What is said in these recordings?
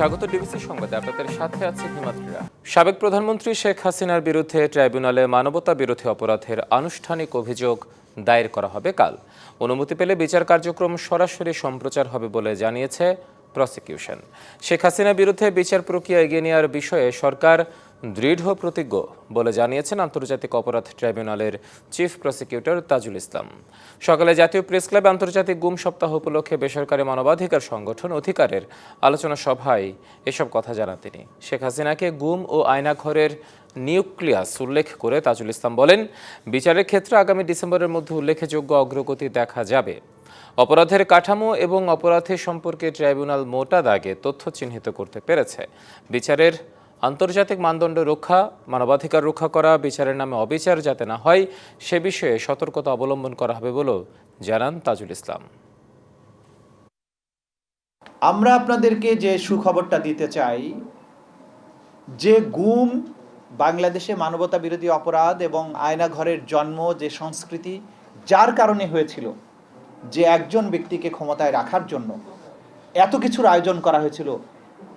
স্বাগত ডিবিসি সংবাদে, আপনাদের সাথে আছে হিমাত্রীরা সাবেক প্রধানমন্ত্রী শেখ হাসিনার বিরুদ্ধে ট্রাইব্যুনালে মানবতা বিরোধী অপরাধের আনুষ্ঠানিক অভিযোগ দায়ের করা হবে কাল। অনুমতি পেলে বিচার কার্যক্রম সরাসরি সম্প্রচার হবে বলে জানিয়েছে প্রসিকিউশন। শেখ হাসিনার বিরুদ্ধে বিচার প্রক্রিয়া এগিয়ে নেওয়ার বিষয়ে সরকার দৃঢ় প্রতিজ্ঞ বলে জানিয়েছেন আন্তর্জাতিক অপরাধ ট্রাইব্যুনালের চিফ প্রসিকিউটর তাজুল ইসলাম। সকালে জাতীয় প্রেস ক্লাবে আন্তর্জাতিক গুম সপ্তাহ উপলক্ষে বেসরকারি মানবাধিকার সংগঠন অধিকারের আলোচনা সভায় এসব কথা জানান তিনি। শেখ হাসিনাকে গুম ও আয়নাঘরের নিউক্লিয়াস উল্লেখ করে তাজুল ইসলাম বলেন, বিচারের ক্ষেত্রে আগামী ডিসেম্বরের মধ্যে উল্লেখযোগ্য অগ্রগতি দেখা যাবে। অপরাধের কাঠামো এবং অপরাধের সম্পর্কে ট্রাইব্যুনাল মোটা দাগে তথ্য চিহ্নিত করতে পেরেছে। বিচারের আন্তর্জাতিক মানদণ্ড রক্ষা, মানবাধিকার রক্ষা করা, বিচারের নামে অবিচার যাতে না হয়, সে বিষয়ে সতর্কতা অবলম্বন করা হবে বলেও জানান তাজুল ইসলাম। আমরা আপনাদেরকে যে সুখবরটা দিতে চাই, যে গুম বাংলাদেশে মানবতা বিরোধী অপরাধ এবং আয়নাঘরের জন্ম যে সংস্কৃতি, যার কারণে হয়েছিল যে একজন ব্যক্তিকে ক্ষমতায় রাখার জন্য এত কিছুর আয়োজন করা হয়েছিল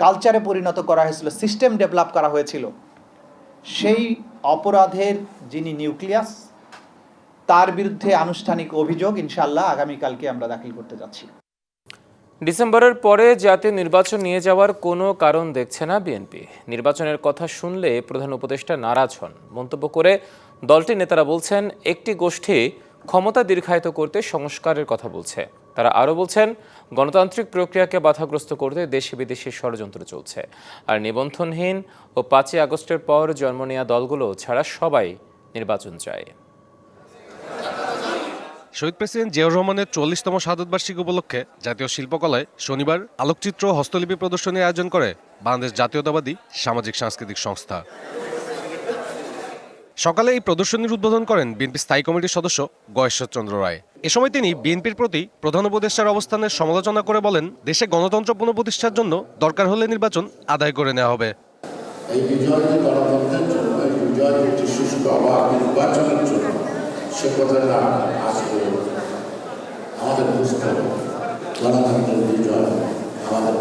কালচারে পরিণত করা হয়েছিল সিস্টেম ডেভেলপ করা হয়েছিল। সেই অপরাধের যিনি নিউক্লিয়াস তার বিরুদ্ধে আনুষ্ঠানিক অভিযোগ ইনশাল্লাহ আগামীকালকে আমরা দাখিল করতে যাচ্ছি। ডিসেম্বরের পরে জাতীয় নির্বাচন নিয়ে যাওয়ার কোনো কারণ দেখছে না বিএনপি। নির্বাচনের কথা শুনলে প্রধান উপদেষ্টা নারাজ হন। মন্তব্য করে দলটির নেতারা বলছেন, একটি গোষ্ঠী ক্ষমতা দীর্ঘায়িত করতে সংস্কারের কথা বলছে। তারা আরও বলছেন, গণতান্ত্রিক প্রক্রিয়াকে বাধাগ্রস্ত করতে দেশে বিদেশি ষড়যন্ত্র চলছে। আর নিবন্ধনহীন ও পাঁচই আগস্টের পর জন্ম নেওয়া দলগুলো ছাড়া সবাই নির্বাচন চায়। শহীদ প্রেসিডেন্ট জিয়াউর রহমানের চল্লিশতম শাহাদত উপলক্ষে জাতীয় শিল্পকলায় শনিবার আলোকচিত্র হস্তলিপি প্রদর্শনীর আয়োজন করে বাংলাদেশ জাতীয়তাবাদী সামাজিক সাংস্কৃতিক সংস্থা। সকালে এই প্রদর্শনীর উদ্বোধন করেন বিএনপি স্থায়ী কমিটির সদস্য গয়েশ্বরচন্দ্র রায়। এ সময় তিনি বিএনপির প্রতি প্রধান উপদেষ্টার অবস্থানের সমালোচনা করে বলেন, দেশে গণতন্ত্র পুনঃপ্রতিষ্ঠার জন্য দরকার হলে নির্বাচন আদায় করে নেওয়া হবে। আমাদের বুঝতে হবে, গণতন্ত্রের বিজয় আমাদের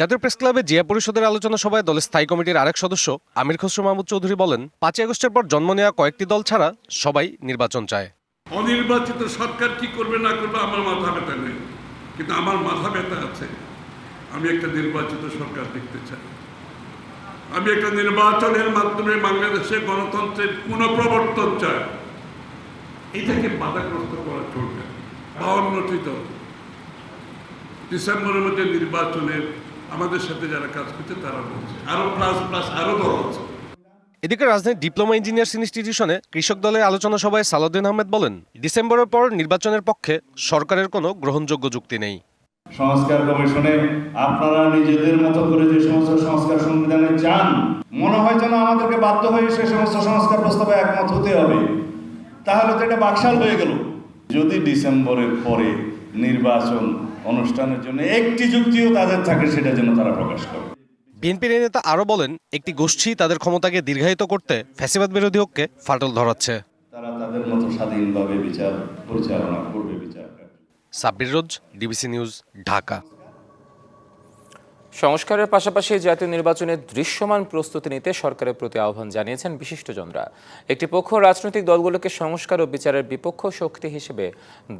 জাতীয় প্রেস ক্লাবে জিয়া পরিষদের আলোচনা সভায় দলের স্থায়ী কমিটির আরেক সদস্য আমির খসরু মাহমুদ চৌধুরী বলেন, পাঁচই আগস্টের পর জন্ম নেওয়া কয়েকটি দল ছাড়া সবাই নির্বাচন চায়। অনির্বাচিত সরকার কি করবে না করবে আমার মাথা ব্যথা নেই। কিন্তু আমার মাথা ব্যথা আছে। আমি একটা নির্বাচিত সরকার দেখতে চাই। আমি একটা নির্বাচনের মাধ্যমে বাংলাদেশে গণতন্ত্রের পুনঃপ্রবর্তন চাই। এটাকে বাধাগ্রস্ত করা চলবে বাউন্নটি দল। ডিসেম্বরের মধ্যে নির্বাচনের আমাদের সাথে যারা কাজ করছে তারা বলছে আরও প্লাস প্লাস আরও দল আছে। এদিকে রাজধানীর ডিপ্লোমা ইঞ্জিনিয়ার্স ইনস্টিটিউশনে কৃষক দলের আলোচনা সভায় সালাউদ্দিন আহমেদ বলেন ডিসেম্বরের পর নির্বাচনের পক্ষে সরকারের কোনো গ্রহণযোগ্য যুক্তি নেই। সংস্কার কমিশনে আপনারা নিজেদের মতো করে যে সমস্ত সংস্কার সংবিধানে চান মনে হয় যেন আমাদেরকে বাধ্য হয়ে সে সমস্ত সংস্কার প্রস্তাবে একমত হতে হবে। তাহলে তো এটা বাকশাল হয়ে গেল। যদি ডিসেম্বরের পরে নির্বাচন অনুষ্ঠানের জন্য একটি যুক্তিও তাদের থাকে সেটা যেন তারা প্রকাশ করে। বিএনপির নেতা আরও বলেন একটি গোষ্ঠী তাদের ক্ষমতাকে দীর্ঘায়িত করতে ফ্যাসিবাদ বিরোধী হককে ফাটল ধরাচ্ছে। তারা তাদের মতো স্বাধীনভাবে বিচার পরিচালনা করবে বিচার সাব্বির রোজ ডিবিসি নিউজ ঢাকা। সংস্কারের পাশাপাশি জাতীয় নির্বাচনের দৃশ্যমান প্রস্তুতি নিতে সরকারের প্রতি আহ্বান জানিয়েছেন বিশিষ্টজনরা। একটি পক্ষ রাজনৈতিক দলগুলোকে সংস্কার ও বিচারের বিপক্ষ শক্তি হিসেবে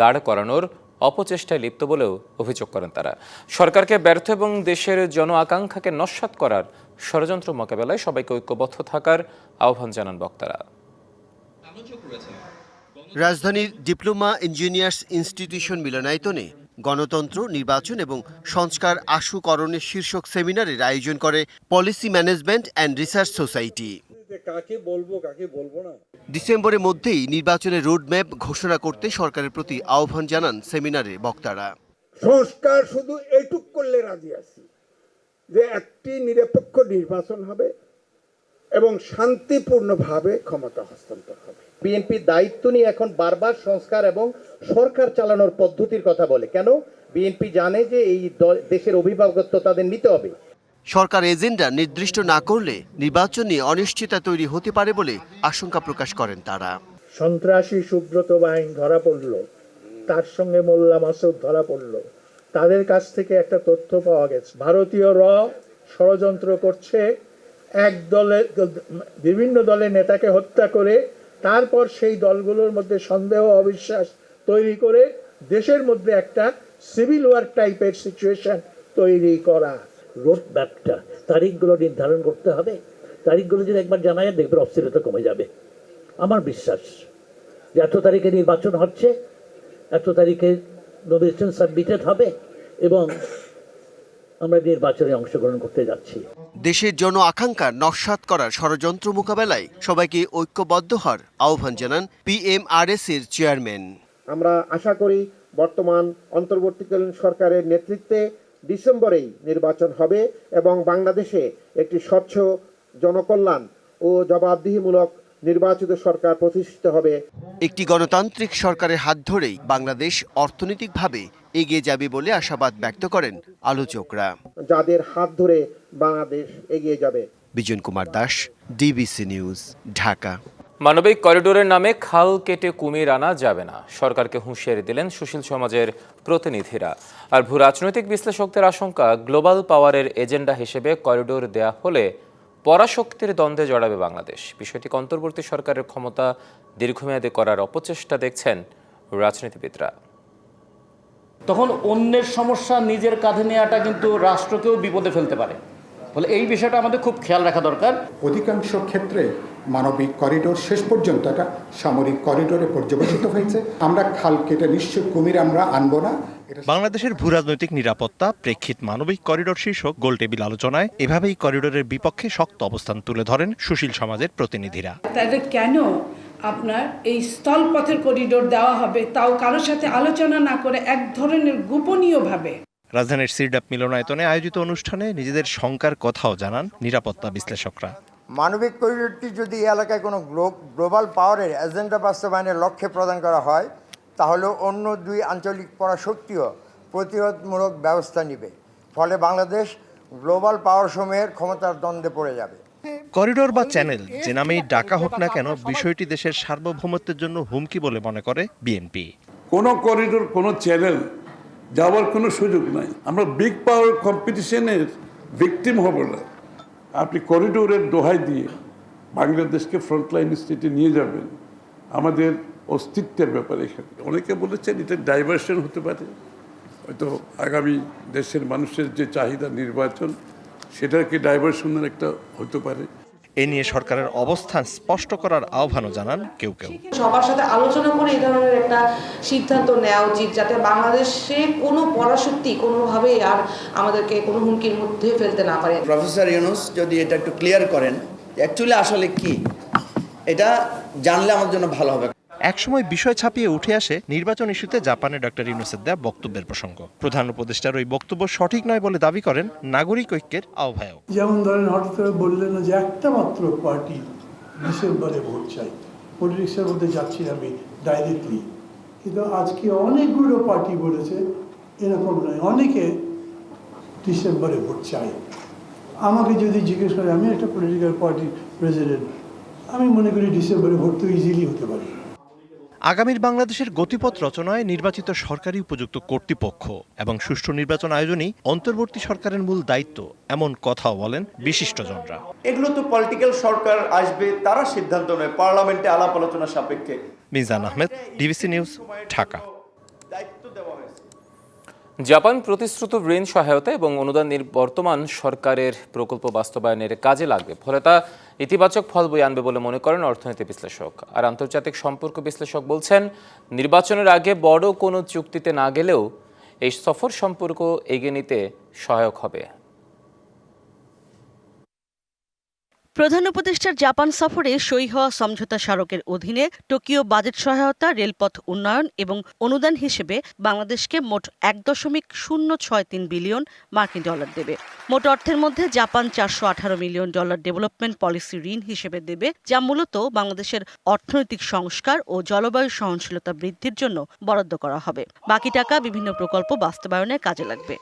দাঁড় করানোর অপচেষ্টায় লিপ্ত বলেও অভিযোগ করেন তারা। সরকারকে ব্যর্থ এবং দেশের জন আকাঙ্ক্ষাকে নস্যাৎ করার ষড়যন্ত্র মোকাবেলায় সবাইকে ঐক্যবদ্ধ থাকার আহ্বান জানান বক্তারা। রাজধানীর ডিপ্লোমা ইঞ্জিনিয়ার্স ইনস্টিটিউশন মিলনায়তনে গণতন্ত্র, নির্বাচন এবং সংস্কার আশুকরণের শীর্ষক সেমিনারের আয়োজন করে policy management and research society. ডিসেম্বরের মধ্যেই নির্বাচনের রোডম্যাপ ঘোষণা করতে সরকারের প্রতি আহ্বান জানান সেমিনারে বক্তারা। সংস্কার শুধু এইটুক করলে রাজি আছি যে একটি নিরপেক্ষ নির্বাচন হবে এবং শান্তিপূর্ণভাবে ক্ষমতা হস্তান্তর হবে। বিএনপি দায়িত্ব নিয়ে এখন বারবার সংস্কার এবং সরকার চালানোর পদ্ধতির কথা বলে। কেন? বিএনপি জানে যে এই দল- দেশের অভিভাবকত্ব তাদের নিতে হবে। সরকার এজেন্ডা নির্দিষ্ট না করলে নির্বাচন নিয়ে অনিশ্চয়তা তৈরি হতে পারে বলে আশঙ্কা প্রকাশ করেন তারা। সন্ত্রাসী সুব্রত বাহিনী ধরা পড়ল। তার সঙ্গে মোল্লা মাসুদ ধরা পড়ল। তাদের কাছ থেকে একটা তথ্য পাওয়া গেছে। ভারতীয় র ষড়যন্ত্র করছে। এক দলের বিভিন্ন দলের নেতাকে হত্যা করে, তারপর সেই দলগুলোর মধ্যে সন্দেহ, অবিশ্বাস তৈরি করে দেশের মধ্যে একটা সিভিল ওয়ার টাইপের সিচুয়েশন তৈরি করা। রোড ম্যাপটা তারিখগুলো নির্ধারণ করতে হবে। তারিখগুলো যদি একবার জানা যায় দেখবেন অস্থিরতা কমে যাবে। আমার বিশ্বাস যে এত তারিখে নির্বাচন হচ্ছে এত তারিখে নমিনেশন সাবমিটেড হবে এবং আমরা নির্বাচনে অংশগ্রহণ করতে যাচ্ছি। দেশের জন আকাঙ্ক্ষা নস্বাত করার ষড়যন্ত্র মোকাবেলায় সবাইকে ঐক্যবদ্ধ হওয়ার আহ্বান জানান পিএমআরএস এর চেয়ারম্যান আমরা আশা করি বর্তমান অন্তর্বর্তীকালীন সরকারের নেতৃত্বে ডিসেম্বরেই নির্বাচন হবে এবং বাংলাদেশে একটি স্বচ্ছ জনকল্যাণ ও জবাবদিহিমূলক নির্বাচিত সরকার প্রতিষ্ঠিত হবে। একটি গণতান্ত্রিক সরকারের হাত ধরেই বাংলাদেশ অর্থনৈতিকভাবে এগিয়ে যাবে বলে আশাবাদ ব্যক্ত করেন আলোচকরা। যাদের হাত ধরে বাংলাদেশ এগিয়ে যাবে। Bijon Kumar Das DBC news Dhaka. মানবিক করিডোরের নামে খাল কেটে কুমির আনা যাবে না। সরকারকে হুঁশিয়ারি দিলেন সুশীল সমাজের প্রতিনিধিরা। আর ভূ রাজনৈতিক বিশ্লেষকদের আশঙ্কা গ্লোবাল পাওয়ারের এজেন্ডা হিসেবে করিডোর দেয়া হলে পরাশক্তির দ্বন্দ্বে জড়াবে বাংলাদেশ। বিষয়টিকে অন্তর্বর্তী সরকারের ক্ষমতা দীর্ঘমেয়াদে করার অপচেষ্টা দেখছেন রাজনীতিবিদরা। তখন অন্যের সমস্যা নিজের কাঁধে নেওয়াটা কিন্তু রাষ্ট্রকেও বিপদে ফেলতে পারে। ফলে এই বিষয়টা আমাদের খুব খেয়াল রাখা দরকার। অধিকাংশ ক্ষেত্রে মানবিক করিডোর শেষ পর্যন্ত একটা সামরিক করিডোরে পর্যবেসিত হয়েছে। আমরা খাল কেটে নিশ্চয় কুমির আমরা আনব না। বাংলাদেশের ভূরাজনৈতিক নিরাপত্তা প্রেক্ষিত মানবিক করিডোর শীর্ষক গোলটেবিল আলোচনায় এভাবেই করিডোরের বিপক্ষে শক্ত অবস্থান তুলে ধরেন সুশীল সমাজের প্রতিনিধিরা। তাহলে কেন আপনার এই স্থলপথের করিডোর দেওয়া হবে? তাও কারোর সাথে আলোচনা না করে এক ধরনের গোপনীয়ভাবে। রাজধানীর সিরডাপ মিলনায়তনে আয়োজিত অনুষ্ঠানে নিজেদের শঙ্কার কথাও জানান নিরাপত্তা বিশ্লেষকরা। মানবিক করিডোরটি যদি এই এলাকায় কোনো গ্লোবাল পাওয়ারের এজেন্ডা বাস্তবায়নের লক্ষ্যে প্রদান করা হয় তাহলে অন্য দুই আঞ্চলিক পরাশক্তিও প্রতিরোধমূলক ব্যবস্থা নেবে। ফলে বাংলাদেশ গ্লোবাল পাওয়ার সমূহের ক্ষমতার দ্বন্দ্বে পড়ে যাবে। করিডোর বা চ্যানেল যে নামেই ডাকা হোক না কেন বিষয়টি দেশের সার্বভৌমত্বের জন্য হুমকি বলে মনে করে বিএনপি। কোনো করিডোর কোনো চ্যানেল যাওয়ার কোনো সুযোগ নাই। আমরা বিগ পাওয়ার কম্পিটিশনের ভিকটিম হব না। আপনি করিডোরের দোহাই দিয়ে বাংলাদেশকে ফ্রন্টলাইন স্টেটে নিয়ে যাবেন, আমাদের অস্তিত্বের ব্যাপারে এখানে। অনেকে বলেছেন এটা ডাইভার্সন হতে পারে। হয়তো আগামী দেশের মানুষের যে চাহিদা নির্বাচন, সেটাকে ডাইভার্সনের একটা হতে পারে। এ নিয়ে সরকারের অবস্থান স্পষ্ট করার আহ্বানও জানান কেউ কেউ। সবার সাথে আলোচনা করে এই ধরনের একটা সিদ্ধান্ত নেওয়া উচিত যাতে বাংলাদেশে কোনো পরাশক্তি কোনোভাবেই আর আমাদেরকে কোনো হুমকির মধ্যে ফেলতে না পারে। প্রফেসর ইউনুস যদি এটা একটু ক্লিয়ার করেন অ্যাকচুয়ালি আসলে কি? এটা জানলে আমার জন্য ভালো হবে। একসময় বিষয় ছাপিয়ে উঠে আসে নির্বাচন ইস্যুতে জাপানে ডক্টর ইউনুসের দেয়া বক্তব্যের প্রসঙ্গ। প্রধান উপদেষ্টার ওই বক্তব্য সঠিক নয় বলে দাবি করেন নাগরিক ঐক্যের আহ্বায়ক। যেমন ধরেন হঠাৎ বললেন যে একটা মাত্র পার্টি ডিসেম্বরে ভোট চাই। পলিটিক্সের মধ্যে যাচ্ছি আমি ডাইরেক্টলি কিন্তু আজকে অনেকগুলো পার্টি বলেছে, এরকম নয়, অনেকে ডিসেম্বরে ভোট চাই আমাকে যদি জিজ্ঞেস করে, আমি একটা পলিটিক্যাল পার্টির প্রেসিডেন্ট আমি মনে করি ডিসেম্বরে ভোট তো ইজিলি হতে পারে। আগামীর বাংলাদেশের গতিপথ রচনায় নির্বাচিত সরকারি উপযুক্ত কর্তৃপক্ষ এবং সুষ্ঠু নির্বাচন আয়োজনই অন্তর্বর্তী সরকারের মূল দায়িত্ব এমন কথাও বলেন বিশিষ্টজনরা। এগুলো তো পলিটিক্যাল সরকার আসবে তারা সিদ্ধান্ত নেয় পার্লামেন্টে আলাপ আলোচনা সাপেক্ষে। Mizan Ahmed DBC news Dhaka. Japan প্রতিশ্রুত ঋণ সহায়তা এবং অনুদান নির- বর্তমান সরকারের প্রকল্প বাস্তবায়নের কাজে লাগবে ফলে তা ইতিবাচক ফল বই আনবে বলে মনে করেন অর্থনীতি বিশ্লেষক। আর আন্তর্জাতিক সম্পর্ক বিশ্লেষক বলছেন, নির্বাচনের আগে বড় কোনো চুক্তিতে না গেলেও এই সফর সম্পর্ক এগিয়ে নিতে সহায়ক হবে। প্রধান উপদেষ্টার জাপান সফরে সই হওয়া সমঝোতা স্মারকের অধীনে টোকিও বাজেট সহায়তা, রেলপথ উন্নয়ন এবং অনুদান হিসেবে বাংলাদেশকে মোট এক দশমিক শূন্য ছয় তিন বিলিয়ন মার্কিন ডলার দেবে। মোট অর্থের মধ্যে জাপান চারশো আঠারো মিলিয়ন ডলার ডেভেলপমেন্ট পলিসি ঋণ হিসেবে দেবে, যা মূলত বাংলাদেশের অর্থনৈতিক সংস্কার ও জলবায়ু সহনশীলতা বৃদ্ধির জন্য বরাদ্দ করা হবে। বাকি টাকা বিভিন্ন প্রকল্প বাস্তবায়নে কাজে লাগবে।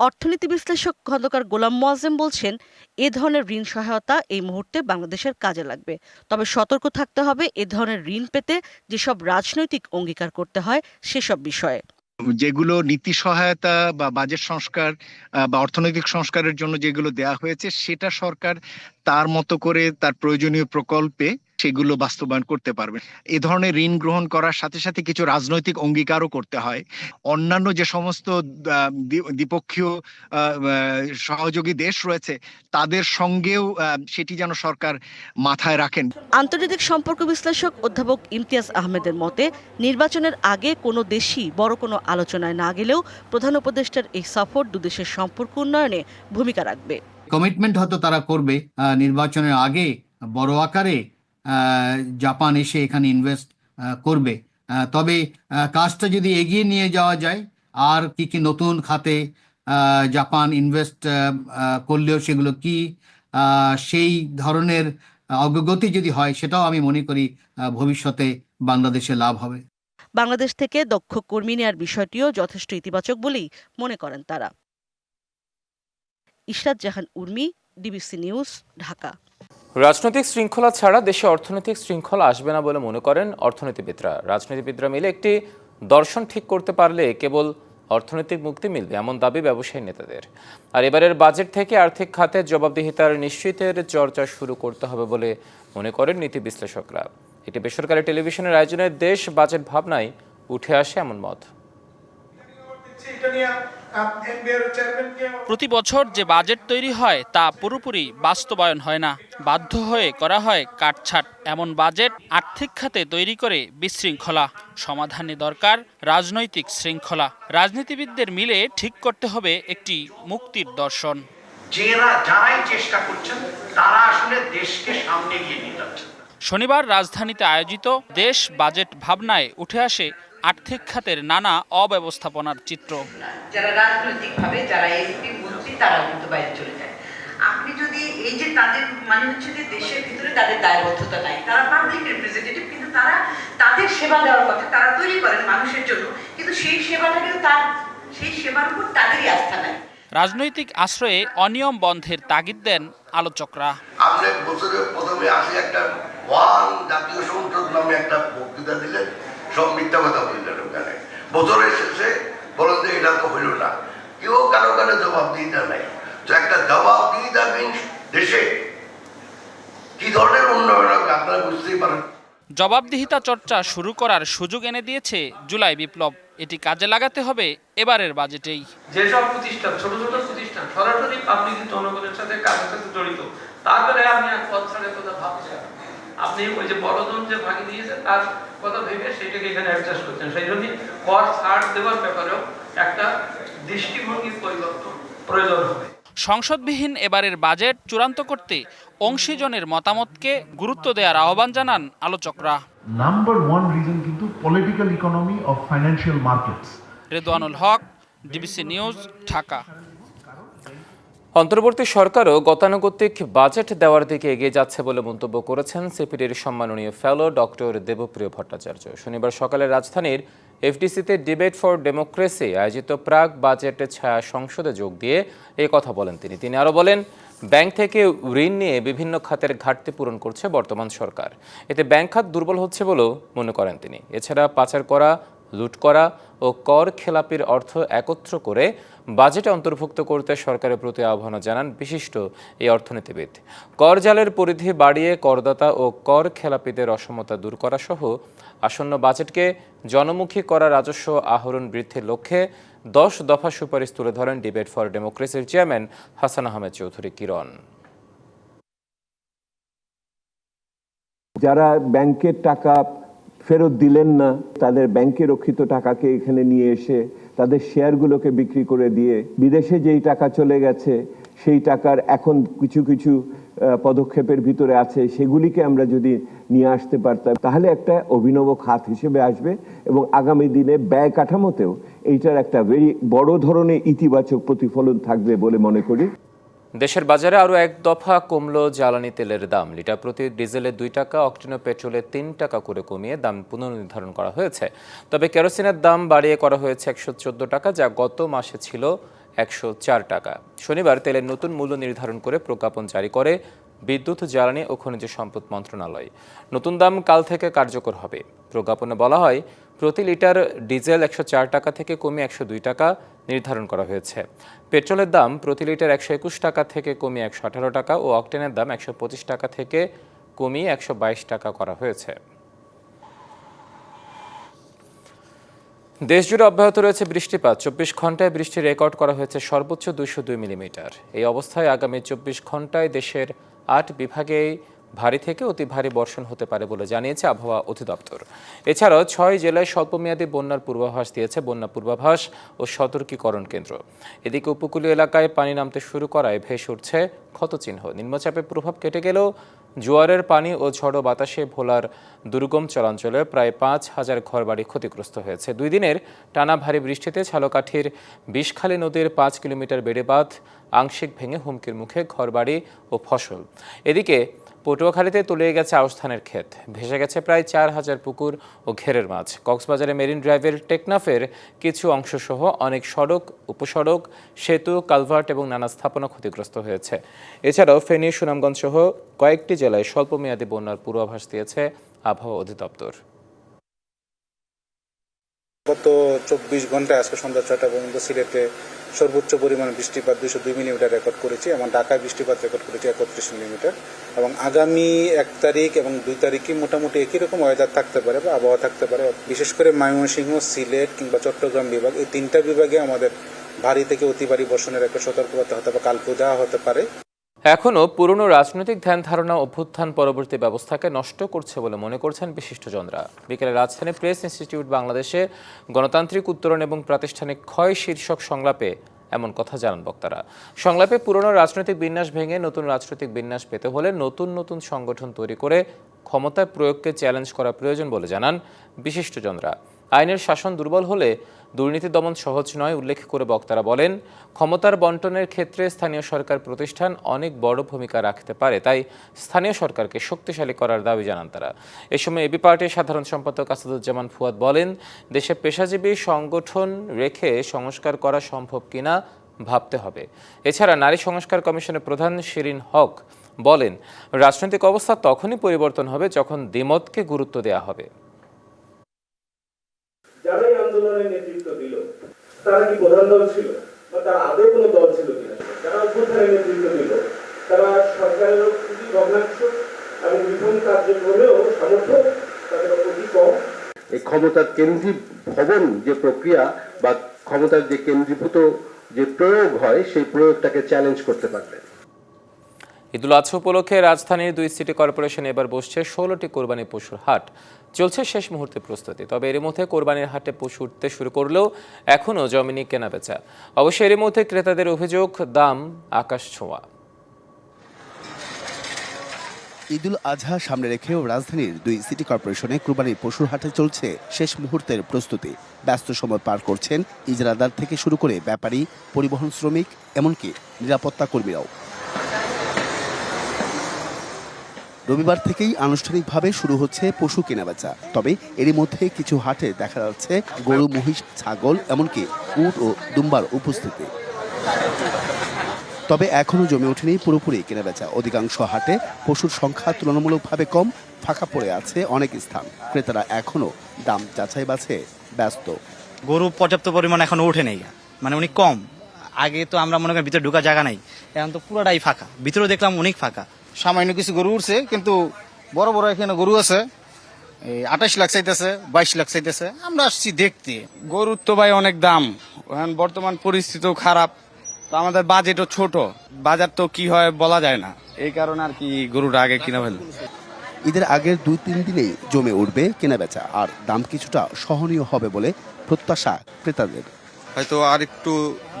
অর্থনীতি বিশ্লেষক খন্দকার গোলাম মোয়াজেম বলছেন, এ ধরনের ঋণ সহায়তা এই মুহূর্তে বাংলাদেশের কাজে লাগবে। তবে সতর্ক থাকতে হবে এ ধরনের ঋণ পেতে যেসব রাজনৈতিক অঙ্গীকার করতে হয় সেসব বিষয়ে। যেগুলো নীতি সহায়তা বা বাজেট সংস্কার বা অর্থনৈতিক সংস্কারের জন্য যেগুলো দেয়া হয়েছে, সেটা সরকার তার মতো করে তার প্রয়োজনীয় প্রকল্পে সেগুলো বাস্তবায়ন করতে পারবে এ ধরনের ঋণ গ্রহণ করার সাথে সাথে কিছু রাজনৈতিক অঙ্গীকারও করতে হয়। অন্যান্য যে সমস্ত দ্বিপক্ষীয় সহযোগী দেশ রয়েছে তাদের সঙ্গেও সেটি যেন সরকার মাথায় রাখেন। আন্তর্জাতিক সম্পর্ক বিশ্লেষক অধ্যাপক ইমতিয়াজ আহমেদের মতে নির্বাচনের আগে কোনো দেশই বড় কোনো আলোচনায় না গেলেও প্রধান উপদেষ্টার এই সফর দুদেশের সম্পর্ক উন্নয়নে ভূমিকা রাখবে। কমিটমেন্ট হয়তো তারা করবে আহ, নির্বাচনের আগে বড় আকারে জাপান এসে এখানে ইনভেস্ট করবে। তবে কাজটা যদি এগিয়ে নিয়ে যাওয়া যায়, আর কি কি নতুন খাতে জাপান ইনভেস্ট করলেও সেগুলো কি সেই ধরনের অগ্রগতি যদি হয়, সেটাও আমি মনে করি ভবিষ্যতে বাংলাদেশে লাভ হবে। বাংলাদেশ থেকে দক্ষ কর্মী নেওয়ার বিষয়টিও যথেষ্ট ইতিবাচক বলেই মনে করেন তারা। Ishrat Jahan Urmi, DBC news, Dhaka. রাজনৈতিক শৃঙ্খলা ছাড়া দেশে অর্থনৈতিক শৃঙ্খলা আসবে না বলে মনে করেন অর্থনীতিবিদরা। রাজনীতিবিদরা মিলে একটি দর্শন ঠিক করতে পারলে কেবল অর্থনৈতিক মুক্তি মিলবে এমন দাবি ব্যবসায়ী নেতাদের। আর এবারের বাজেট থেকে আর্থিক খাতে জবাবদিহিতার নিশ্চিতের চর্চা শুরু করতে হবে বলে মনে করেন নীতি বিশ্লেষকরা। একটি বেসরকারি টেলিভিশনের আয়োজনে দেশ বাজেট ভাবনায় উঠে আসে এমন মত। প্রতি বছর যে বাজেট তৈরি হয় তা পুরোপুরি বাস্তবায়ন হয় না। বাধ্য হয়ে করা হয় কাটছাট। এমন বাজেট আর্থিক খাতে তৈরি করে বিশৃঙ্খলা। সমাধানে দরকার রাজনৈতিক শৃঙ্খলা। রাজনীতিবিদদের মিলে ঠিক করতে হবে একটি মুক্তির দর্শন। যারা যারাই চেষ্টা করছেন তারা আসলে দেশকে সামনে এগিয়ে নিয়ে যাচ্ছেন। শনিবার রাজধানীতে আয়োজিত দেশ বাজেট ভাবনায় উঠে আসে আর্থিক খাতের নানা অব্যবস্থাপনার চিত্র। যারা রাজনৈতিকভাবে যারা এমপি মন্ত্রী তারা কিন্তু বাইরে চলে যায়। আপনি যদি এই যে তাদের মানে হচ্ছে যে দেশের ভিতরে তাদের দায়বদ্ধতা নাই তারা পাবলিক রিপ্রেজেন্টেটিভ কিন্তু তারা তাদের সেবা দেওয়ার কথা তারা তৈরি করেন মানুষের জন্য কিন্তু সেই সেবাটা কিন্তু তার সেই সেবার উপর তাদেরই আস্থা নাই। রাজনৈতিক আশ্রয়ে অনিয়ম বন্ধের তাগিদ দেন আলোচকরা। আপনি বছরের প্রথমে আসে একটা ওয়ান জাতীয় সংসদ নামে একটা বক্তৃতা দিলেন। সব মিথ্যা কথা বললেন ওখানে বছরের শেষে বলেন যে এটা তো হইল না। কেউ কারও কারও জবাব দিতে নাই। তো একটা জবাব দিতে দেশে। কি ধরনের উন্নয়ন হবে আপনারা বুঝতেই পারেন। জবাবদিহিতা চর্চা শুরু করার সুযোগ এনে দিয়েছে জুলাই বিপ্লব। এটি কাজে লাগাতে হবে এবারের বাজেটেই। যেসব প্রতিষ্ঠান ছোট ছোট প্রতিষ্ঠান সরাসরি পাবলিক জনগণের সাথে কাজের সাথে জড়িত তারপরে আপনি পথ ছাড়ের কথা ভাবছেন আপনি ওই যে বড়জন যে ভাগে দিয়েছে তার কথা ভেবে সেটাকে এখানে অ্যাডজাস্ট করছেন। সেই জন্য কর ছাড় দেওয়ার ব্যাপারেও একটা দৃষ্টিভঙ্গির পরিবর্তন প্রয়োজন হবে। সংসদবিহীন এবারের বাজেট চূড়ান্ত করতে অংশীজনের মতামতকে গুরুত্ব দেওয়ার আহ্বান জানান আলোচকরা। নাম্বার ওয়ান রিজন কিন্তু political economy of financial markets Redwanul Haque DBC news Dhaka. অন্তর্বর্তী সরকারও গতানুগতিক বাজেট দেওয়ার দিকে এগিয়ে যাচ্ছে বলে মন্তব্য করেছেন সিপিডির সম্মাননীয় ফেলো ডক্টর দেবপ্রিয় ভট্টাচার্য। শনিবার সকালে রাজধানীর এফডিসিতে ডিবেট ফর ডেমোক্রেসি আয়োজিত প্রাক বাজেট ছায়া সংসদে যোগ দিয়ে এই কথা বলেন তিনি। তিনি আরও বলেন, ব্যাংক থেকে ঋণ নিয়ে বিভিন্ন খাতের ঘাটতি পূরণ করছে বর্তমান সরকার। এতে ব্যাংক খাত দুর্বল হচ্ছে বলেও মনে করেন তিনি। এছাড়া পাচার করা, লুট করা ও কর খেলাপির অর্থ একত্র করে বাজেটে অন্তর্ভুক্ত করতে সরকারের প্রতি আহ্বান জানান বিশিষ্ট এই অর্থনীতিবিদ। কর জালের পরিধি বাড়িয়ে করদাতা ও কর খেলাপিদের অসমতা দূর করা সহ আসন্ন বাজেটকে জনমুখী করা রাজস্ব আহরণ বৃদ্ধির লক্ষ্যে দশ দফা সুপারিশ তুলে ধরেন ডিবেট ফর ডেমোক্রেসির চেয়ারম্যান হাসান আহমেদ চৌধুরী কিরণ। যারা ব্যাংকের টাকা ফেরত দিলেন না। তাদের ব্যাংকে রক্ষিত টাকাকে এখানে নিয়ে এসে তাদের শেয়ারগুলোকে বিক্রি করে দিয়ে বিদেশে যেই টাকা চলে গেছে, সেই টাকার এখন কিছু কিছু পদক্ষেপের ভিতরে আছে। সেগুলিকে আমরা যদি নিয়ে আসতে পারতাম, তাহলে একটা অভিনব খাত হিসেবে আসবে এবং আগামী দিনে ব্যয় কাঠামোতেও এইটার একটা ভেরি বড় ধরনের ইতিবাচক প্রতিফলন থাকবে বলে মনে করি। দেশের বাজারে আরও এক দফা কমলো জ্বালানি তেলের দাম। লিটার প্রতি ডিজেলে দুই টাকা, অক্টিনো পেট্রোলে তিন টাকা করে কমিয়ে দাম পুনর্নির্ধারণ করা হয়েছে। তবে কেরোসিনের দাম বাড়িয়ে করা হয়েছে একশো চোদ্দ টাকা, যা গত মাসে ছিল একশো চার টাকা। শনিবার তেলের নতুন মূল্য নির্ধারণ করে প্রজ্ঞাপন জারি করে বিদ্যুৎ, জ্বালানি ও খনিজ সম্পদ মন্ত্রণালয়। নতুন দাম কাল থেকে কার্যকর হবে। প্রজ্ঞাপনে বলা হয়, প্রতি লিটার ডিজেল একশো চার টাকা থেকে কমিয়ে একশো দুই টাকা নির্ধারণ করা হয়েছে। পেট্রোলের দাম প্রতি লিটার একশো একুশ টাকা থেকে কমিয়ে একশো আঠারো টাকা ও অকটেনের দাম একশো পঁচিশ টাকা থেকে কমিয়ে একশো বাইশ টাকা করা হয়েছে। দেশজুড়ে অব্যাহত রয়েছে বৃষ্টিপাত। চব্বিশ ঘন্টায় বৃষ্টি রেকর্ড করা হয়েছে সর্বোচ্চ দুইশো দুই মিলিমিটার। এই অবস্থায় আগামী চব্বিশ ঘন্টায় দেশের আট বিভাগেই ভারী থেকে অতি ভারী বর্ষণ হতে পারে বলে জানিয়েছে আবহাওয়া অধিদপ্তর। এছাড়াও ছয় জেলায় স্বল্পমেয়াদী বন্যার পূর্বাভাস দিয়েছে বন্যা পূর্বাভাস ও সতর্কীকরণ কেন্দ্র। এদিকে উপকূলীয় এলাকায় পানি নামতে শুরু করায় ভেসে উঠছে ক্ষতচিহ্ন। নিম্নচাপের প্রভাব কেটে গেলেও জোয়ারের পানি ও ঝড়ো বাতাসে ভোলার দুর্গম চলাঞ্চলে প্রায় পাঁচ হাজার ঘরবাড়ি ক্ষতিগ্রস্ত হয়েছে। দুই দিনের টানা ভারী বৃষ্টিতে ঝালকাঠির বিষখালী নদীর পাঁচ কিলোমিটার বেড়েবাঁধ আংশিক ভেঙে হুমকির মুখে ঘরবাড়ি ও ফসল। এদিকে পটুয়াখালীতে তলিয়ে গেছে আউস্থানের ক্ষেত। ভেসে গেছে প্রায় চার হাজার পুকুর ও ঘেরের মাছ। কক্সবাজারে মেরিন ড্রাইভের টেকনাফের কিছু অংশসহ অনেক সড়ক, উপসড়ক, সেতু, কালভার্ট এবং নানা স্থাপনা ক্ষতিগ্রস্ত হয়েছে। এছাড়াও ফেনী, সুনামগঞ্জ সহ কয়েকটি জেলায় স্বল্পমেয়াদী বন্যার পূর্বাভাস দিয়েছে আবহাওয়া অধিদপ্তর। গত চব্বিশ ঘন্টায় আজকে সন্ধ্যা ছয়টা পর্যন্ত সিলেটে সর্বোচ্চ পরিমাণ বৃষ্টিপাত দুশো দুই মিলিমিটার রেকর্ড করেছি এবং ঢাকায় বৃষ্টিপাত রেকর্ড করেছি একত্রিশ মিলিমিটার। এবং আগামী এক তারিখ এবং দুই তারিখই মোটামুটি একই রকম ওয়েদার থাকতে পারে বা আবহাওয়া থাকতে পারে। বিশেষ করে ময়মনসিংহ, সিলেট কিংবা চট্টগ্রাম বিভাগ, এই তিনটা বিভাগে আমাদের ভারী থেকে অতি ভারী বর্ষণের একটা সতর্কতা হতে বা কালপুজা হতে পারে। এখনও পুরনো রাজনৈতিক ধ্যান ধারণা অভ্যুত্থান পরবর্তী ব্যবস্থাকে নষ্ট করছে বলে মনে করছেন বিশিষ্টজনরা। বিকেলে রাজধানী প্রেস ইনস্টিটিউট বাংলাদেশে গণতান্ত্রিক উত্তরণ এবং প্রাতিষ্ঠানিক ক্ষয় শীর্ষক সংলাপে এমন কথা জানান বক্তারা। সংলাপে পুরনো রাজনৈতিক বিন্যাস ভেঙে নতুন রাজনৈতিক বিন্যাস পেতে হলে নতুন নতুন সংগঠন তৈরি করে ক্ষমতার প্রয়োগকে চ্যালেঞ্জ করা প্রয়োজন বলে জানান বিশিষ্টজনরা। আইনের শাসন দুর্বল হলে দুর্নীতি দমন সহজ নয়, উল্লেখ করে বক্তারা বলেন, ক্ষমতার বন্টনের ক্ষেত্রে স্থানীয় সরকার প্রতিষ্ঠান অনেক বড় ভূমিকা রাখতে পারে, তাই স্থানীয় সরকারকে শক্তিশালী করার দাবি জানান তারা। এ সময় এবি পার্টির সাধারণ সম্পাদক আসাদুজ্জামান ফুয়াদ বলেন, দেশে পেশাজীবী সংগঠন রেখে সংস্কার করা সম্ভব কিনা ভাবতে হবে। এছাড়া নারী সংস্কার কমিশনের প্রধান শিরিন হক বলেন, রাজনৈতিক অবস্থা তখনই পরিবর্তন হবে যখন দ্বিমতকে গুরুত্ব দেওয়া হবে যারাই আন্দোলনের নেতৃত্ব দিল তারা কি প্রধান দল ছিল? বা তারা আদৌ কোনো দল ছিল কিনা? যারা অভ্যুত্থানের নেতৃত্ব দিল। তারা সরকারের খুবই ভগ্নাংশ এবং বিভিন্ন কার্যক্রমেও সামর্থ্য তাদের অতি কম। এই ক্ষমতার কেন্দ্রী ভবন যে প্রক্রিয়া বা ক্ষমতার যে কেন্দ্রীভূত যে প্রয়োগ হয়, সেই প্রয়োগটাকে চ্যালেঞ্জ করতে পারবে ঈদুল আজহা উপলক্ষে রাজধানীর দুই সিটি কর্পোরেশন এবার বসছে ষোলোটি কোরবানি পশুর হাট। চলছে শেষ মুহূর্তে প্রস্তুতি, তবে এর মধ্যে কোরবানির হাটে পশু উঠতে শুরু করলেও এখনও জমিনি কেনা বেচা অবশ্য এর মধ্যে ক্রেতাদের অভিযোগ, দাম আকাশ ছোঁয়া। ঈদুল আজহা সামনে রেখেও রাজধানীর দুই সিটি কর্পোরেশনে কুরবানির পশুর হাটে চলছে শেষ মুহূর্তের প্রস্তুতি। ব্যস্ত সময় পার করছেন ইজরাদার থেকে শুরু করে ব্যাপারী, পরিবহন শ্রমিক, এমনকি নিরাপত্তা কর্মীরাও। রবিবার থেকেই আনুষ্ঠানিকভাবে শুরু হচ্ছে পশু কেনাবেচা। তবে এরই মধ্যে কিছু হাটে দেখা যাচ্ছে গরু, মহিষ, ছাগল, এমনকি উট ও দুম্বার উপস্থিতি। তবে এখনও জমে ওঠেনি পুরোপুরি কেনাবেচা। অধিকাংশ হাটে পশুর সংখ্যা তুলনামূলকভাবে কম, ফাঁকা পড়ে আছে অনেক স্থান। ক্রেতারা এখনও দাম যাচাই বাছে ব্যস্ত। গরু পর্যাপ্ত পরিমাণ এখন ওঠে নেই। মানে অনেক কম। আগে তো আমরা মনে করি ভিতরে ঢোকার জায়গা নাই। এখন তো পুরোটাই ফাঁকা। ভিতরেও দেখলাম অনেক ফাঁকা। সামান্য কিছু গরু উঠছে কিন্তু বড় বড় এখানে গরু আছে। এই আঠাশ লাখ চাইতেছে বাইশ লাখ চাইতেছে। আমরা আসছি দেখতে। গরুর তো ভাই অনেক দাম। এখন বর্তমান পরিস্থিতিও খারাপ তো আমাদের বাজেটও ছোট। বাজার তো কি হয় বলা যায় না। এই কারণে আর কি গরুটা আগে কিনে ফেল ঈদের আগের দুই তিন দিনেই জমে উঠবে কেনাবেচা আর দাম কিছুটা সহনীয় হবে বলে প্রত্যাশা ক্রেতাদের। হয়তো আর একটু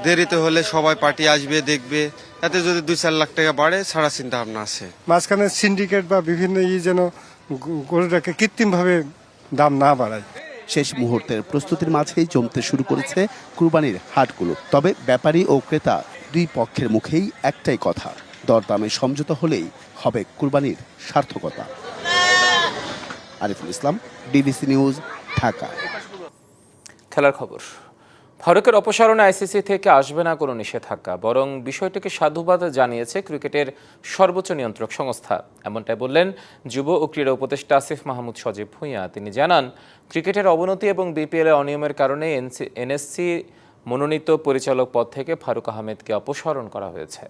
দেরিতে হলে সবাই পার্টি আসবে দেখবে। এতে যদি দুই চার লাখ টাকা বাড়ে সারা চিন্তা ভাবনা আছে। মাঝখানে সিন্ডিকেট বা বিভিন্ন ই যেন গরুটাকে কৃত্রিমভাবে দাম না বাড়ায়। শেষ মুহূর্তের প্রস্তুতির মাঝেই জমতে শুরু করেছে কুরবানির হাটগুলো। তবে ব্যাপারী ও ক্রেতা দুই পক্ষের মুখেই একটাই কথা দরদামে সমঝোতা হলেই হবে কুরবানির সার্থকতা। Ariful Islam DBC news Dhaka. খেলার খবর। ফারুকের অপসারণে আইসিসি থেকে আসবে না কোনো নিষেধাজ্ঞা, বরং বিষয়টিকে সাধুবাদ জানিয়েছে ক্রিকেটের সর্বোচ্চ নিয়ন্ত্রক সংস্থা। এমনটাই বললেন যুব ও ক্রীড়া উপদেষ্টা আসিফ মাহমুদ সজীব ভূঁইয়া। তিনি জানান, ক্রিকেটের অবনতি এবং বিপিএল অনিয়মের কারণে এনএসসি মনোনীত পরিচালক পদ থেকে ফারুক আহমেদকে অপসারণ করা হয়েছে।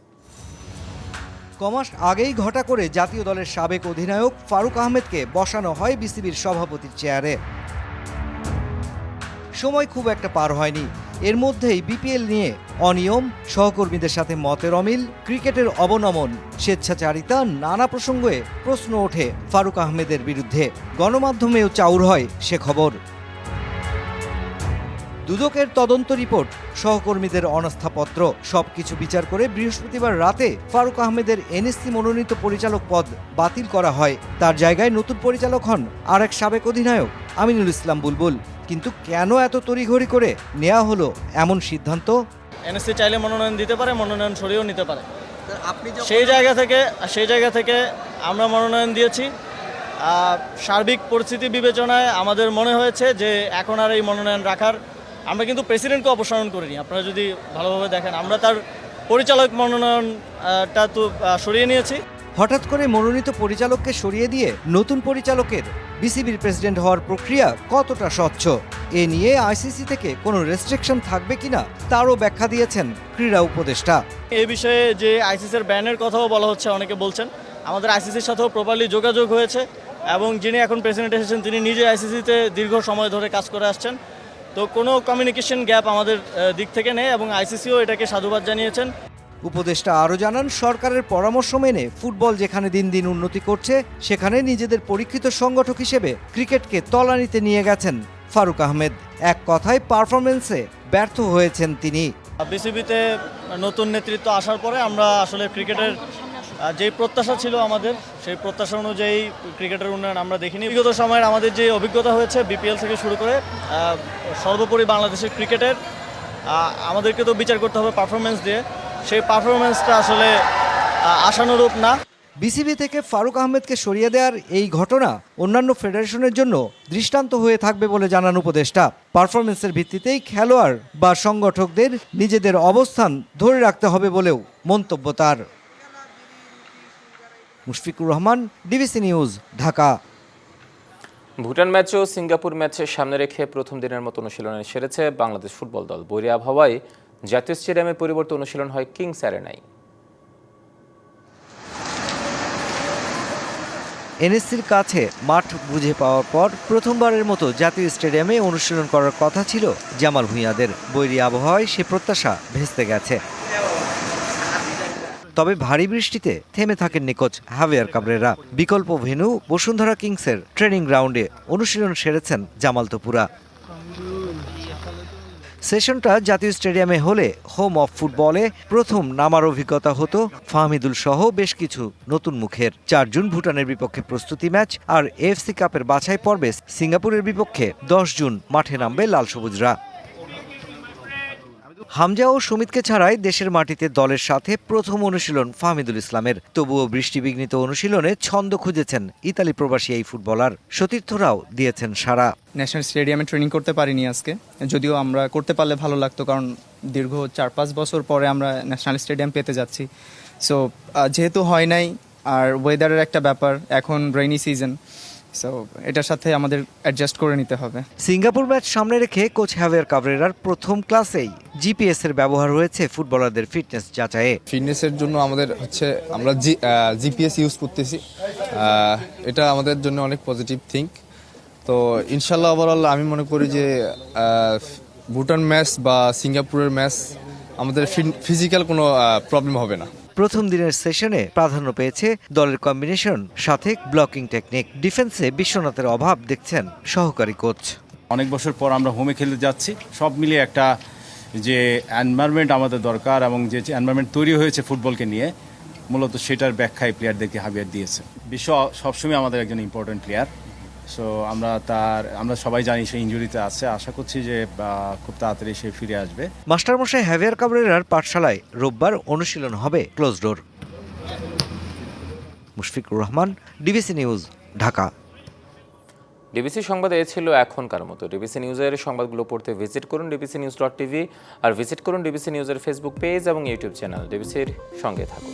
কমাস আগেই ঘটা করে জাতীয় দলের সাবেক অধিনায়ক ফারুক আহমেদকে বসানো হয় বিসিবির সভাপতির চেয়ারে। সময় খুব একটা পার হয়নি। এর মধ্যেই বিপিএল নিয়ে অনিয়ম, সহকর্মীদের সাথে মতের অমিল, ক্রিকেটের অবনমন, স্বেচ্ছাচারিতা, নানা প্রসঙ্গে প্রশ্ন ওঠে ফারুক আহমেদের বিরুদ্ধে। গণমাধ্যমেও চাউর হয় সে খবর। দুদকের তদন্ত রিপোর্ট, সহকর্মীদের অনাস্থাপত্র, সবকিছু বিচার করে বৃহস্পতিবার রাতে ফারুক আহমেদের এনএসসি মনোনীত পরিচালক পদ বাতিল করা হয়। তার জায়গায় নতুন পরিচালক হন আর এক সাবেক অধিনায়ক আমিনুল ইসলাম বুলবুল। কিন্তু কেন এত তড়িঘড়ি করে নেওয়া হলো এমন সিদ্ধান্ত? এনএসসি চাইলে মনোনয়ন দিতে পারে মনোনয়ন সরিয়েও নিতে পারে। আপনি সেই জায়গা থেকে সেই জায়গা থেকে আমরা মনোনয়ন দিয়েছি। সার্বিক পরিস্থিতি বিবেচনায় আমাদের মনে হয়েছে যে এখন আর এই মনোনয়ন রাখার আমরা কিন্তু প্রেসিডেন্টকে অপসারণ করিনি। আপনারা যদি ভালোভাবে দেখেন আমরা তার পরিচালক মনোনয়নটা তো সরিয়ে নিয়েছি। হঠাৎ করে মনোনীত পরিচালককে সরিয়ে দিয়ে নতুন পরিচালকের বিসিবির প্রেসিডেন্ট হওয়ার প্রক্রিয়া কতটা স্বচ্ছ? এ নিয়ে আইসিসি থেকে কোনো রেস্ট্রিকশন থাকবে কিনা তারও ব্যাখ্যা দিয়েছেন ক্রীড়া উপদেষ্টা। এ বিষয়ে যে আইসিসির ব্যানের কথাও বলা হচ্ছে, অনেকে বলছেন। আমাদের আইসিসির সাথেও প্রপারলি যোগাযোগ হয়েছে এবং যিনি এখন প্রেসিডেন্ট এসেছেন, তিনি নিজে আইসিসিতে দীর্ঘ সময় ধরে কাজ করে আসছেন। তো কোনো কমিউনিকেশন গ্যাপ আমাদের দিক থেকে নেই এবং আইসিসিও এটাকে সাধুবাদ জানিয়েছেন। উপদেষ্টা আরও জানান, সরকারের পরামর্শ মেনে ফুটবল যেখানে দিন দিন উন্নতি করছে, সেখানে নিজেদের পরীক্ষিত সংগঠক হিসেবে ক্রিকেটকে তলানিতে নিয়ে গেছেন ফারুক আহমেদ। এক কথায় পারফরমেন্সে ব্যর্থ হয়েছেন তিনি। বিসিবিতে নতুন নেতৃত্ব আসার পরে আমরা আসলে ক্রিকেটের যেই প্রত্যাশা ছিল আমাদের, সেই প্রত্যাশা অনুযায়ী ক্রিকেটের উন্নয়ন আমরা দেখিনি। বিগত সময়ের আমাদের যে অভিজ্ঞতা হয়েছে বিপিএল থেকে শুরু করে সর্বোপরি বাংলাদেশের ক্রিকেটের আমাদেরকে তো বিচার করতে হবে পারফরমেন্স দিয়ে। সেই পারফরমেন্সটা আসলে আশানুরূপ না। বিসিবি থেকে ফারুক আহমেদকে সরিয়ে দেওয়ার এই ঘটনা অন্যান্য ফেডারেশনের জন্য দৃষ্টান্ত হয়ে থাকবে বলে জানান উপদেষ্টা। পারফরমেন্সের ভিত্তিতেই খেলোয়াড় বা সংগঠকদের নিজেদের অবস্থান ধরে রাখতে হবে বলেও মন্তব্য তার। Mushfiqur Rahman DBC news Dhaka. Bhutan match ও সিঙ্গাপুর ম্যাচে সামনে রেখে প্রথম দিনের মতো অনুশীলনে সেরেছে বাংলাদেশ ফুটবল দল। বৈরী আবহাওয়ায় জাতীয় স্টেডিয়ামে পরিবর্তে অনুশীলন হয় কিংস অ্যারেনায় এনএসসির কাছে মাঠ বুঝে পাওয়ার পর প্রথমবারের মতো জাতীয় স্টেডিয়ামে অনুশীলন করার কথা ছিল জামাল ভূঁইয়াদের। বৈরী আবহাওয়ায় সে প্রত্যাশা ভেস্তে গেছে। তবে ভারী বৃষ্টিতে থেমে থাকেন নিকোচ হাভিয়ার কাবরেরা। বিকল্প ভেন্যু বসুন্ধরা কিংসের ট্রেনিং গ্রাউন্ডে অনুশীলন সেরেছেন জামাল তোপুরা। সেশনটা জাতীয় স্টেডিয়ামে হলে হোম অফ ফুটবলে প্রথম নামার অভিজ্ঞতা হতো ফাহমিদুল সহ বেশ কিছু নতুন মুখের। চার জুন ভুটানের বিপক্ষে প্রস্তুতি ম্যাচ আর এফসি কাপের বাছাই পর্বে সিঙ্গাপুরের বিপক্ষে দশ জুন মাঠে নামবে লাল সবুজরা। হামজা ও সুমিতকে ছাড়াই দেশের মাটিতে দলের সাথে প্রথম অনুশীলন ফাহমিদুল ইসলামের। তবুও বৃষ্টিবিঘ্নিত অনুশীলনে ছন্দ খুঁজেছেন ইতালি প্রবাসী এই ফুটবলার। সতীর্থরাও দিয়েছেন সারা ন্যাশনাল স্টেডিয়ামে ট্রেনিং করতে পারিনি আজকে। যদিও আমরা করতে পারলে ভালো লাগতো, কারণ দীর্ঘ চার পাঁচ বছর পরে আমরা ন্যাশনাল স্টেডিয়াম পেতে যাচ্ছি। সো যেহেতু হয় নাই, আর ওয়েদারের একটা ব্যাপার, এখন রেইনি সিজন সো এটার সাথে আমাদের অ্যাডজাস্ট করে নিতে হবে। সিঙ্গাপুর ম্যাচ সামনে রেখে কোচ হ্যাভিয়ার কাবরেরার প্রথম ক্লাসেই জিপিএস এর ব্যবহার হয়েছে ফুটবলারদের ফিটনেস যাচাইয়ে। ফিটনেসের জন্য আমাদের হচ্ছে আমরা জি জিপিএস ইউজ করতেছি। এটা আমাদের জন্য অনেক পজিটিভ থিঙ্ক তো ইনশাল্লাহ ওভারঅল আমি মনে করি যে ভুটান ম্যাচ বা সিঙ্গাপুরের ম্যাচ আমাদের ফিজিক্যাল কোনো প্রবলেম হবে না। প্রথম দিনের সেশনে প্রাধান্য পেয়েছে দলের কম্বিনেশন, সাথে ব্লকিং টেকনিক। ডিফেন্সে বিশ্বনাথের অভাব দেখছেন সহকারী কোচ। অনেক বছর পর আমরা হোমে খেলতে যাচ্ছি। সব মিলিয়ে একটা যে এনভায়রনমেন্ট আমাদের দরকার এবং যে এনভায়রনমেন্ট তৈরি হয়েছে ফুটবলকে নিয়ে, মূলত সেটার ব্যাখ্যায় প্লেয়ারদেরকে হাবিয়ার দিয়েছে। বিশ্ব সবসময় আমাদের একজন ইম্পর্টেন্ট প্লেয়ার সো আমরা তার আমরা সবাই জানি সে ইঞ্জুরিতে আছে। আশা করছি যে খুব তাড়াতাড়ি সে ফিরে আসবে। মাস্টারমশাই হ্যাভিয়ার কাবরেরার পাঠশালায় রোববার অনুশীলন হবে close door. Mushfiqur Rahman DBC news Dhaka. DBC সংবাদ এ ছিল এখনকার মতো। ডিবিসি নিউজের সংবাদগুলো পড়তে ভিজিট করুন ডিবিসি নিউজ ডট টিভি আর ভিজিট করুন ডিবিসি নিউজের ফেসবুক পেজ এবং ইউটিউব চ্যানেল। ডিবিসির সঙ্গে থাকুন।